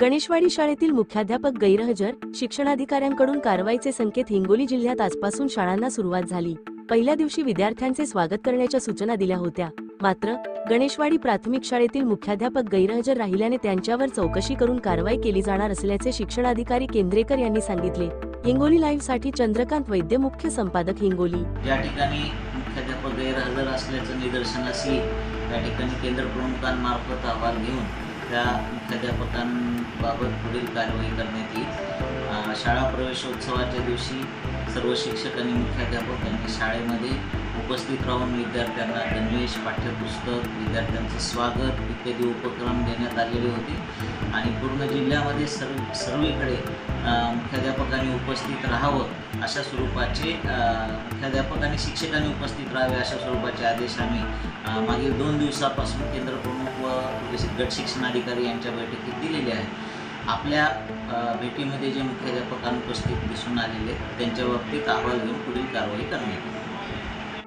गणेशवाडी शाळेतील मुख्याध्यापक गैरहजर शिक्षणाधिकाऱ्यांकडून कारवाईचे संकेत हिंगोली जिल्ह्यात आजपासून शाळांना सुरुवात झाली. पहिल्या दिवशी विद्यार्थ्यांचे स्वागत करण्याच्या सूचना दिल्या होत्या. मात्र गणेशवाडी प्राथमिक शाळेतील मुख्याध्यापक गैरहजर राहिल्याने त्यांच्यावर चौकशी करून कारवाई केली जाणार असल्याचे शिक्षणाधिकारी केंद्रेकर यांनी सांगितले. हिंगोली लाईव्हसाठी चंद्रकांत वैद्य मुख्य संपादक हिंगोली. या ठिकाणी मुख्याध्यापक गैरहजर असल्याचं निदर्शनाशी या ठिकाणी केंद्र प्रमुखांमार्फत अहवाल घेऊन त्या मुख्याध्यापकांबाबत पुढील कारवाई करण्यात येईल. शाळा प्रवेशोत्सवाच्या दिवशी सर्व शिक्षक आणि मुख्याध्यापक यांनी शाळेमध्ये उपस्थित राहून विद्यार्थ्यांना गणवेश पाठ्यपुस्तक विद्यार्थ्यांचं स्वागत इत्यादी उपक्रम देण्यात आलेले होते. आणि पूर्ण जिल्ह्यामध्ये सर्व सर्वीकडे मुख्याध्यापकांनी उपस्थित राहावं अशा स्वरूपाचे मुख्याध्यापक आणि शिक्षकांनी उपस्थित राहावे अशा स्वरूपाचे आदेश आम्ही मागील दोन दिवसापासून केंद्र प्रमुख व विकसित गट शिक्षणाधिकारी यांच्या बैठकीत दिलेले आहे आपल्या भेटीमध्ये जे मुख्याध्यापक अनुपस्थित दिसून आलेले आहेत, त्यांच्या बाबतीत अहवाल घेऊन पुढील कारवाई करण्यात